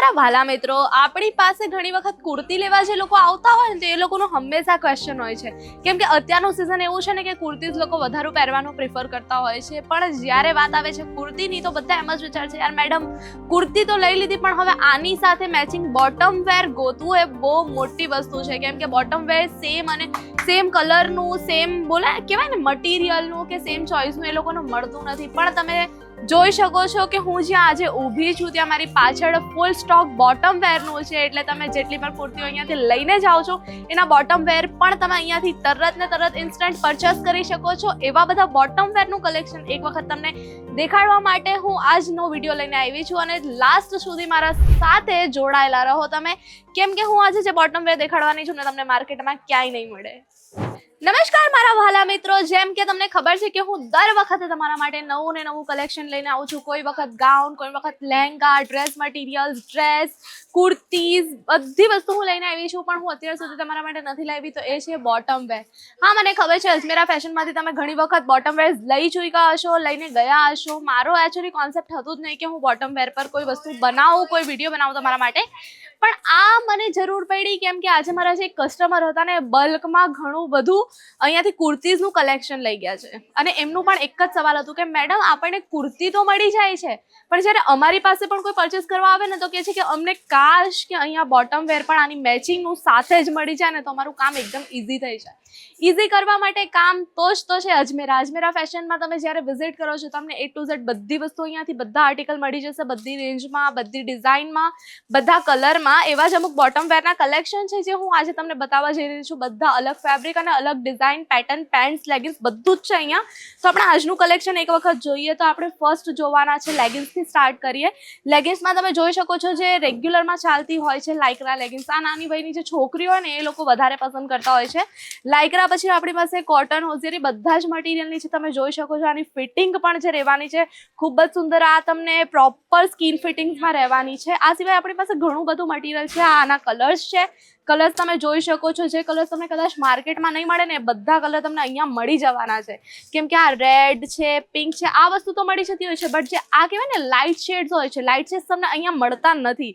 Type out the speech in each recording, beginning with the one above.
મારા વાલા મિત્રો, આપણી પાસે ઘણી વખત કુર્તી લેવા જે લોકો આવતા હોય ને તો એ લોકોનો હંમેશા ક્વેશ્ચન હોય છે. કેમ કે અત્યારનું સિઝન એવું છે ને કે કુર્તી જ લોકો વધારે પહેરવાનું પ્રિફર કરતા હોય છે. પણ જ્યારે વાત આવે છે કુર્તીની તો બધા એમ જ વિચાર છે, યાર મેડમ કુર્તી તો લઈ લીધી, પણ હવે આની સાથે મેચિંગ બોટમ વેર ગોતવું એ બહુ મોટી વસ્તુ છે. કેમ કે બોટમ વેર સેમ અને સેમ કલરનું સેમ બોલે, કહેવાય ને મટીરિયલનું કે સેમ ચોઇસનું એ લોકોનું મળતું નથી. પણ તમે જોઈ શકો છો કે હું જ્યાં આજે ઊભી છું ત્યાં મારી પાછળ ફૂલ સ્ટોક બોટમ વેરનું છે. એટલે તમે જેટલી પણ કુર્તીઓ અહીંયાથી લઈને જાઓ છો, એના બોટમ વેર પણ તમે અહીંયાથી તરત ને તરત ઇન્સ્ટન્ટ પરચેસ કરી શકો છો. એવા બધા બોટમ વેરનું કલેક્શન એક વખત તમને દેખાડવા માટે હું આજનો વીડિયો લઈને આવી છું અને લાસ્ટ સુધી મારા સાથે જોડાયેલા રહો તમે. કેમ કે હું આજે જે બોટમ વેર દેખાડવાની છું ને તમને માર્કેટમાં ક્યાંય નહીં મળે. નમસ્કાર મારા વહાલા મિત્રો. જેમ કે તમને ખબર છે કે હું દર વખતે તમારા માટે નવું ને નવું કલેક્શન લઈને આવું છું. કોઈ વખત ગાઉન કોઈ વખત lehenga dress materials dress kurtis, બધી વસ્તુ હું લઈને આવી છું. પણ હું અત્યાર સુધી તમારા માટે નથી લાવી, તો એ છે બોટમ વેર હા, મને ખબર છે, અજમેરા ફેશનમાંથી તમે ઘણી વખત બોટમ વેર લઈ ચૂક્યા હશો, લઈને ગયા હશો. મારો એકચ્યુઅલી કોન્સેપ્ટ હતું જ નહીં કે હું બોટમ વેર પર કોઈ વસ્તુ બનાવું, કોઈ વીડિયો બનાવું તમારા માટે. પણ આ મને જરૂર પડી કેમ કે આજે મારા જે કસ્ટમર હતા ને બલ્કમાં ઘણું બધું અહીંયાથી કુર્તીઝનું કલેક્શન લઈ ગયા છે. અને એમનું પણ એક જ સવાલ હતું કે, મેડમ, આપણને કુર્તી તો મળી જાય છે, પણ જ્યારે અમારી પાસે પણ કોઈ પરચેસ કરવા આવે ને, તો કહે છે કે, અમને કાશ કે અહીંયા બોટમ વેર પણ આની મેચિંગનું સાથે જ મળી જાય ને, તો અમારું કામ એકદમ ઇઝી થઈ જાય. ઇઝી કરવા માટે કામ તો જ તો છે અજમેરા. અજમેરા ફેશનમાં તમે જ્યારે વિઝિટ કરો છો, તમને એ ટુ ઝેડ બધી વસ્તુ અહીંયાથી બધા આર્ટિકલ મળી જશે, બધી રેન્જમાં બધી ડિઝાઇનમાં બધા કલરમાં એવા જ અમુક બોટમ વેરના કલેક્શન છે જે હું આજે તમને બતાવવા જઈ રહી છું. બધા અલગ ફેબ્રિક અને અલગ ડિઝાઇન પેટર્ન પેન્ટ્સ લેગિન્સ બધું જ છે અહીંયા. તો આપણે આજનું કલેક્શન એક વખત જોઈએ તો આપણે ફર્સ્ટ જોવાના છે લેગિન્સથી સ્ટાર્ટ કરીએ. લેગિન્સમાં તમે જોઈ શકો છો જે રેગ્યુલરમાં ચાલતી હોય છે, લાઇકરા લેગિન્સ આ નાની વયની જે છોકરીઓ હોય ને, એ લોકો વધારે પસંદ કરતા હોય છે. લાઇકરા પછી આપણી પાસે કોટન હોઝેરી બધા જ મટીરિયલની છે. તમે જોઈ શકો છો આની ફિટિંગ પણ જે રહેવાની છે. ખૂબ જ સુંદર આ તમને પ્રોપર સ્કિન ફિટિંગ્સમાં રહેવાની છે. આ સિવાય આપણી પાસે ઘણું બધું મટીરિયલ છે આના કલર્સ છે. કલર્સ તમે જોઈ શકો છો, જે કલર્સ તમને કદાચ માર્કેટમાં નહીં મળે ને એ બધા કલર તમને અહીંયા મળી જવાના છે. કેમ કે આ રેડ છે પિંક છે, આ વસ્તુ તો મળી જતી હોય છે બટ જે આ કહેવાય ને લાઇટ શેડ્સ હોય છે લાઇટ શેડ્સ તમને અહીંયા મળતા નથી.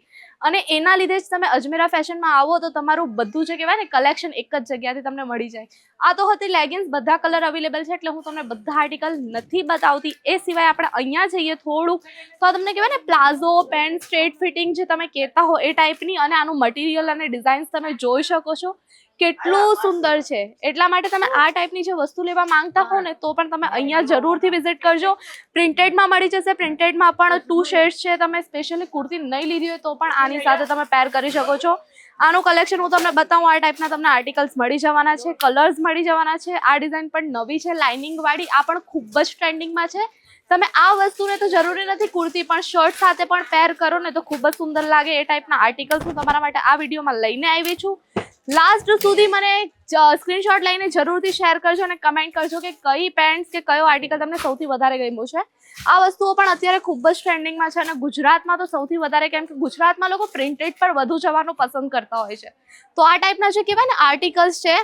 અને એના લીધે જ તમે અજમેરા ફેશનમાં આવો તો તમારું બધું જે કહેવાય ને કલેક્શન એક જ જગ્યાથી તમને મળી જાય. આ તો હતી લેગિન્સ બધા કલર અવેલેબલ છે એટલે હું તમને બધા આર્ટિકલ નથી બતાવતી. એ સિવાય આપણે અહીંયા જઈએ થોડુંક, તો તમને કહેવાય ને, પ્લાઝો, પેન્ટ સ્ટ્રેટ ફિટિંગ જે તમે કહેતા હો એ ટાઈપની અને આનું મટીરિયલ અને ડિઝાઇન્સ તમે જોઈ શકો છો. કેટલું સુંદર છે. એટલા માટે તમે આ ટાઈપની જે વસ્તુ લેવા માંગતા હો. ને તો પણ તમે અહીંયા જરૂરથી વિઝિટ કરજો. પ્રિન્ટેડમાં મળી જશે. પ્રિન્ટેડમાં પણ ટુ શેડ્સ છે. તમે સ્પેશિયલી કુર્તી નહીં લીધી હોય તો પણ આની સાથે તમે પેર કરી શકો છો. આનું કલેક્શન હું તમને બતાવું આ ટાઈપના તમને આર્ટિકલ્સ મળી જવાના છે કલર્સ મળી જવાના છે. આ ડિઝાઇન પણ નવી છે. લાઇનિંગ વાળી આ પણ ખૂબ જ ટ્રેન્ડિંગમાં છે. તમે આ વસ્તુને તો જરૂરી નથી કુર્તી પણ શર્ટ સાથે પણ પેર કરો ને તો ખૂબ જ સુંદર લાગે. એ ટાઈપના આર્ટિકલ્સ હું તમારા માટે આ વિડીયોમાં લઈને આવી છું. લાસ્ટ સુધી મને સ્ક્રીનશોટ લઈને જરૂરથી શેર કરજો અને કમેન્ટ કરજો કે કઈ પેન્ટ્સ કે કયો આર્ટિકલ તમને સૌથી વધારે ગમ્યું છે. આ વસ્તુઓ પણ અત્યારે ખૂબ જ ટ્રેન્ડિંગમાં છે અને ગુજરાતમાં તો સૌથી વધારે કેમ કે ગુજરાતમાં લોકો પ્રિન્ટેડ પર વધુ જવાનું પસંદ કરતા હોય છે. તો આ ટાઈપના જે કહેવાય ને આર્ટિકલ્સ છે,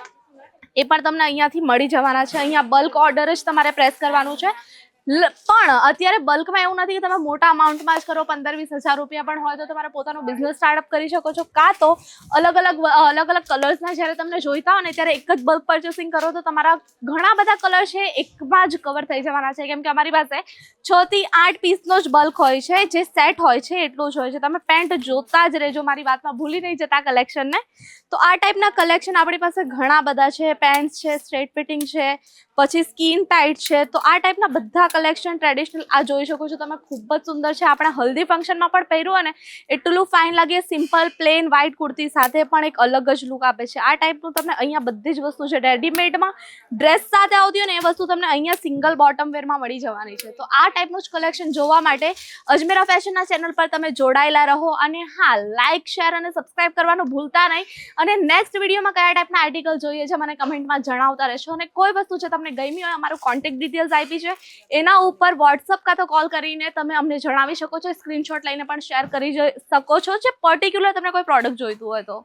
એ પણ તમને અહીંયાથી મળી જવાના છે. અહીંયા બલ્ક ઓર્ડર જ તમારે પ્રેસ કરવાનું છે. પણ અત્યારે બલ્કમાં એવું નથી કે તમે મોટા અમાઉન્ટમાં જ કરો પંદર વીસ હજાર રૂપિયા પણ હોય તો તમારે પોતાનો બિઝનેસ સ્ટાર્ટઅપ કરી શકો છો. કાં તો અલગ અલગ અલગ અલગ કલર્સના જ્યારે તમને જોઈતા હોય ને, ત્યારે એક જ બલ્ક પરચેસિંગ કરો તો તમારા ઘણા બધા કલર છે, એકમાં જ કવર થઈ જવાના છે. કેમ કે અમારી પાસે છ થી આઠ પીસનો જ બલ્ક હોય છે, જે સેટ હોય છે, એટલું જ હોય છે. તમે પેન્ટ જોતા જ રહેજો, મારી વાતમાં ભૂલી નહીં જતા કલેક્શનને તો આ ટાઈપના કલેક્શન આપણી પાસે ઘણા બધા છે. પેન્ટ્સ છે સ્ટ્રેટ ફિટિંગ છે, પછી સ્કીન ટાઈટ છે. તો આ ટાઈપના બધા કલેક્શન ટ્રેડિશનલ આ જોઈ શકો છો તમે, ખૂબ જ સુંદર છે. આપણે હલ્દી ફંક્શનમાં પણ પહેર્યું અને એટલું ફાઇન લાગે સિમ્પલ પ્લેન વ્હાઇટ કુર્તી સાથે પણ એક અલગ જ લુક આપે છે. આ ટાઈપનું તમને અહીંયા બધી જ વસ્તુ છે. રેડીમેડમાં ડ્રેસ સાથે આવતી હોય ને એ વસ્તુ તમને અહીંયા સિંગલ બોટમ વેરમાં મળી જવાની છે. તો આ ટાઈપનું જ કલેક્શન જોવા માટે અજમેરા ફેશનના ચેનલ પર તમે જોડાયેલા રહો અને હા લાઇક શેર અને સબસ્ક્રાઇબ કરવાનું ભૂલતા નહીં. અને નેક્સ્ટ વિડીયોમાં કયા ટાઈપના આર્ટિકલ જોઈએ છે, મને કમેન્ટમાં જણાવતા રહેશો. અને કોઈ વસ્તુ છે તમને ગમી હોય, અમારું કોન્ટેક્ટ ડિટેલ્સ આપી છે એના ઉપર વોટ્સઅપ કાં તો કોલ કરીને તમે અમને જણાવી શકો છો સ્ક્રીનશોટ લઈને પણ શેર કરી શકો છો, જે પર્ટિક્યુલર તમને કોઈ પ્રોડક્ટ જોઈતું હોય તો.